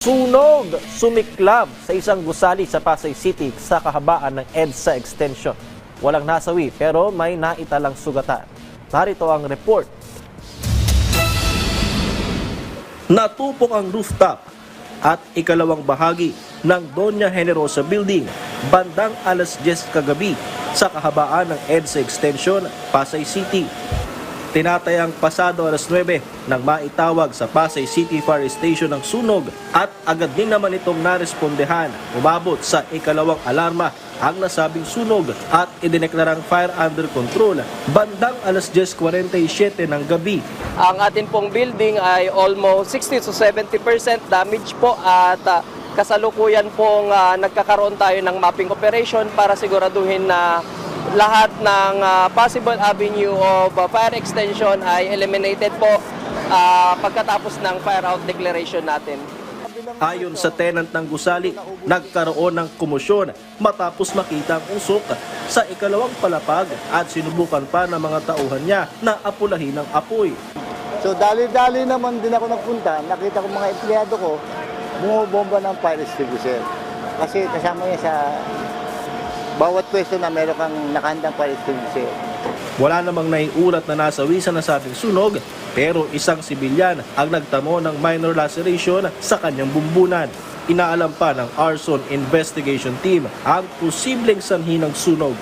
Sunog, sumiklab sa isang gusali sa Pasay City sa kahabaan ng EDSA Extension. Walang nasawi pero may naitalang sugatan. Narito ang report. Natupok ang rooftop at ikalawang bahagi ng Doña Generosa Building bandang alas 10 kagabi sa kahabaan ng EDSA Extension, Pasay City. Tinatayang pasado alas 9 nang maitawag sa Pasay City Fire Station ng sunog at agad din naman itong narespondehan. Umabot sa ikalawang alarma ang nasabing sunog at idineklarang fire under control bandang alas 10.47 ng gabi. Ang atin pong building ay almost 60 to 70% damage po at ah, kasalukuyan pong ah, nagkakaroon tayo ng mapping operation para siguraduhin na lahat ng ah, possible avenue of ah, fire extension ay eliminated po ah, pagkatapos ng fire out declaration natin. Ayon sa tenant ng gusali, nagkaroon ng komosyon matapos makita ang usok sa ikalawang palapag at sinubukan pa ng mga tauhan niya na apulahin ng apoy. So dali-dali naman din ako nagpunta. Nakita ko mga empleyado ko, bumubomba ng fire extinguisher. Kasi kasama yan sa bawat pwesto na meron kang nakahandang extinguisher. Wala namang naiulat na nasawi sa nasabing sunog pero isang sibilyan ang nagtamo ng minor laceration sa kanyang bumbunan. Inaalam pa ng arson investigation team ang posibleng sanhi ng sunog.